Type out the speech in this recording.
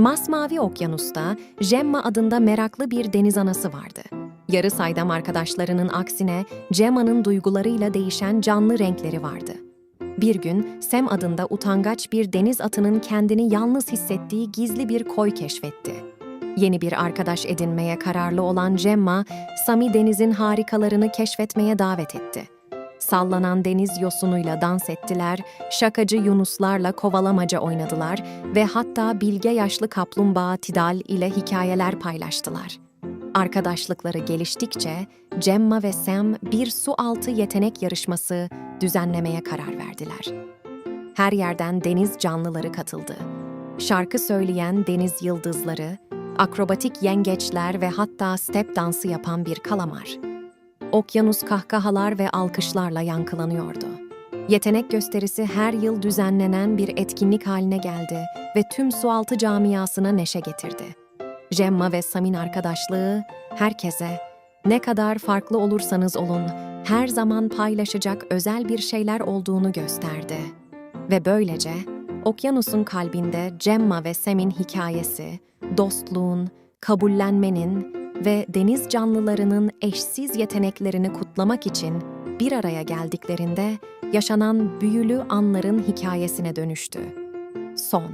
Masmavi okyanusta Gemma adında meraklı bir deniz anası vardı. Yarı saydam arkadaşlarının aksine Gemma'nın duygularıyla değişen canlı renkleri vardı. Bir gün Sam adında utangaç bir deniz atının kendini yalnız hissettiği gizli bir koy keşfetti. Yeni bir arkadaş edinmeye kararlı olan Gemma, Sami denizin harikalarını keşfetmeye davet etti. Sallanan deniz yosunuyla dans ettiler, şakacı yunuslarla kovalamaca oynadılar ve hatta bilge yaşlı kaplumbağa Tidal ile hikayeler paylaştılar. Arkadaşlıkları geliştikçe Gemma ve Sam bir su altı yetenek yarışması düzenlemeye karar verdiler. Her yerden deniz canlıları katıldı. Şarkı söyleyen deniz yıldızları, akrobatik yengeçler ve hatta step dansı yapan bir kalamar. Okyanus kahkahalar ve alkışlarla yankılanıyordu. Yetenek gösterisi her yıl düzenlenen bir etkinlik haline geldi ve tüm sualtı camiasına neşe getirdi. Gemma ve Sam'in arkadaşlığı herkese ne kadar farklı olursanız olun her zaman paylaşacak özel bir şeyler olduğunu gösterdi. Ve böylece okyanusun kalbinde Gemma ve Sam'in hikayesi, dostluğun, kabullenmenin ve deniz canlılarının eşsiz yeteneklerini kutlamak için bir araya geldiklerinde yaşanan büyülü anların hikayesine dönüştü. Son